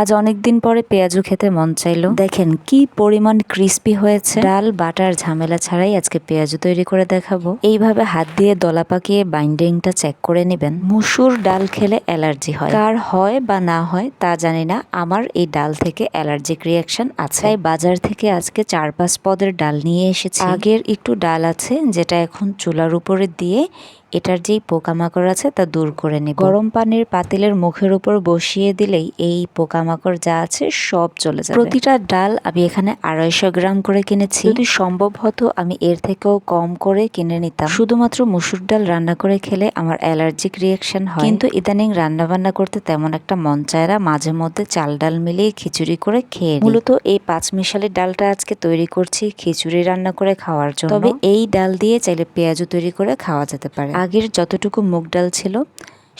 আজ অনেক দিন পরে পেঁয়াজু খেতে মন চাইলো। দেখেন কি পরিমাণ ক্রিস্পি হয়েছে। ডাল, বাটার ঝামেলা ছাড়াই আজকে পেঁয়াজু তৈরি করে দেখাবো। এইভাবে হাত দিয়ে দলা পাকিয়ে বাইন্ডিংটা চেক করে নেবেন। মুসুর ডাল খেলে অ্যালার্জি হয়। কার হয় বা না হয় তা জানি না। আমার এই ডাল থেকে অ্যালার্জিক রিয়াকশন আছে। তাই বাজার থেকে আজকে চার পাঁচ পদের ডাল নিয়ে এসেছি। আগের একটু ডাল আছে যেটা এখন চুলার উপরে দিয়ে এটার যেই পোকামাকড় আছে তা দূর করে নেব। গরম পানির পাতিলের মুখের উপর বসিয়ে দিলেই এই পোকামাকড় যা আছে সব চলে যাবে। প্রতিটা ডাল আমি এখানে আড়াইশো গ্রাম করে কিনেছি। যদি সম্ভব হতো আমি এর থেকেও কম করে কিনে নিতাম। শুধুমাত্র মুসুর ডাল রান্না করে খেলে আমার অ্যালার্জিক রিয়াকশন হয়। কিন্তু ইদানিং রান্না বান্না করতে তেমন একটা মন চায় না। মাঝে মধ্যে চাল ডাল মিলিয়ে খিচুড়ি করে খেয়ে মূলত এই পাঁচ মিশালি ডালটা আজকে তৈরি করছি খিচুড়ি রান্না করে খাওয়ার জন্য। তবে এই ডাল দিয়ে চাইলে পেঁয়াজও তৈরি করে খাওয়া যেতে পারে। আগের যতটুকু মুগ ডাল ছিল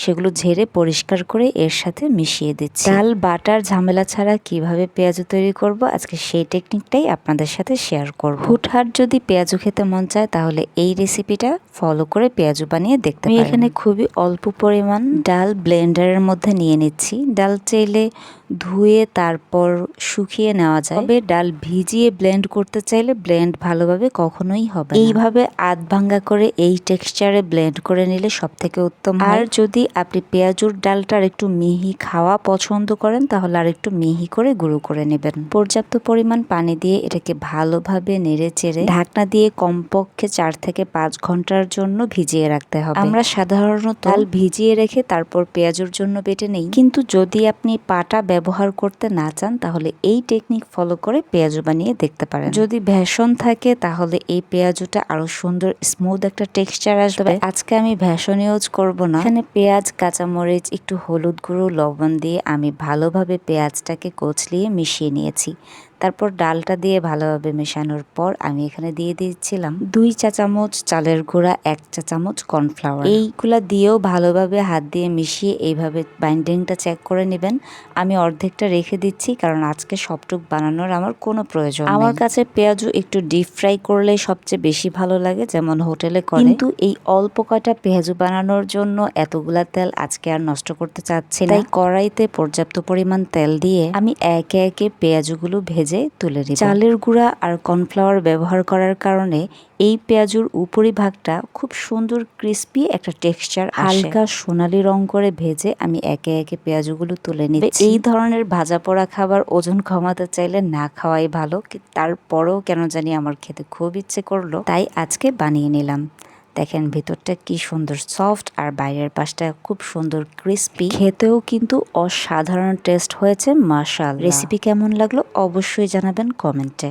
সেগুলো ঝেড়ে পরিষ্কার করে এর সাথে মিশিয়ে দিচ্ছি। ডাল বাটার ঝামেলা ছাড়া কীভাবে পেঁয়াজু তৈরি করব? আজকে সেই টেকনিকটাই আপনাদের সাথে শেয়ার করব। হুটহাট যদি পেঁয়াজু খেতে মন চায় তাহলে এই রেসিপিটা ফলো করে পেঁয়াজু বানিয়ে দেখতে আমি এখানে খুবই অল্প পরিমাণ ডাল ব্লেন্ডারের মধ্যে নিয়ে নিচ্ছি। ডাল চাইলে ধুয়ে তারপর শুকিয়ে নেওয়া যায়। তবে ডাল ভিজিয়ে ব্লেন্ড করতে চাইলে ব্লেন্ড ভালোভাবে কখনোই হবে। এইভাবে আধ ভাঙ্গা করে এই টেক্সচারে ব্লেন্ড করে নিলে সব থেকে উত্তম। আর যদি আপনি পেঁয়াজুর ডালটার একটু মিহি খাওয়া পছন্দ করেন তাহলে আর একটু মিহি করে গুঁড়ো করে নেবেন। পর্যাপ্ত পরিমাণ পানি দিয়ে এটাকে ভালোভাবে নেড়ে চেড়ে ঢাকনা দিয়ে কমপক্ষে চার থেকে পাঁচ ঘণ্টার জন্য ভিজিয়ে রাখতে হবে। আমরা সাধারণত ডাল ভিজিয়ে রেখে তারপর পেঁয়াজুর জন্য বেটে নেই। কিন্তু যদি আপনি পাটা ব্যবহার করতে না চান তাহলে এই টেকনিক ফলো করে পেঁয়াজু বানিয়ে দেখতে পারেন। যদি ভেষণ থাকে তাহলে এই পেঁয়াজুটা আরও সুন্দর স্মুথ একটা টেক্সচার আসবে। আজকে আমি ভেষণ ইউজ করব না। এখানে পেঁয়াজ কাঁচামরিচ একটু হলুদ গুঁড়ো লবণ দিয়ে আমি ভালোভাবে পেঁয়াজটাকে কচলিয়ে মিশিয়ে নিয়েছি। তারপর ডালটা দিয়ে ভালোভাবে মেশানোর পর আমি এখানে দিয়ে দিচ্ছিলাম দুই চা চামচ চালের গুঁড়া এক চা চামচ কর্নফ্লাওয়ার। এইগুলা দিয়েও ভালোভাবে হাত দিয়ে মিশিয়ে এইভাবে বাইন্ডিংটা চেক করে নেবেন। আমি অর্ধেকটা রেখে দিচ্ছি কারণ আজকে সবটুক বানানোর আমার কোনো প্রয়োজন নেই। আমার কাছে পেঁয়াজু একটু ডিপ ফ্রাই করলে সবচেয়ে বেশি ভালো লাগে যেমন হোটেলে করে। কিন্তু এই অল্প কয়টা পেঁয়াজু বানানোর জন্য এতগুলা তেল আজকে আর নষ্ট করতে চাচ্ছি না। তাই কড়াইতে পর্যাপ্ত পরিমাণ তেল দিয়ে আমি একে একে পেঁয়াজুগুলো ভেজে তুলে নিই চালের গুঁড়া আর কর্নফ্লাওয়ার ব্যবহার করার কারণে এই পেঁয়াজুর উপরি ভাগটা খুব সুন্দর ক্রিস্পি একটা টেক্সচার হালকা সোনালি রং করে ভেজে আমি একে একে পেঁয়াজুগুলো তুলে নিচ্ছি। এই ধরনের ভাজা পোড়া খাবার ওজন কমাতে চাইলে না খাওয়াই ভালো তারপরেও কেন জানি আমার খেতে খুব ইচ্ছে করল তাই আজকে বানিয়ে নিলাম। দেখেন ভেতরটা কি সুন্দর সফট আর বাইরের পাশটা খুব সুন্দর ক্রিস্পি খেতেও কিন্তু অসাধারণ টেস্ট হয়েছে মাশাল রেসিপি কেমন লাগল অবশ্যই জানাবেন কমেন্টে।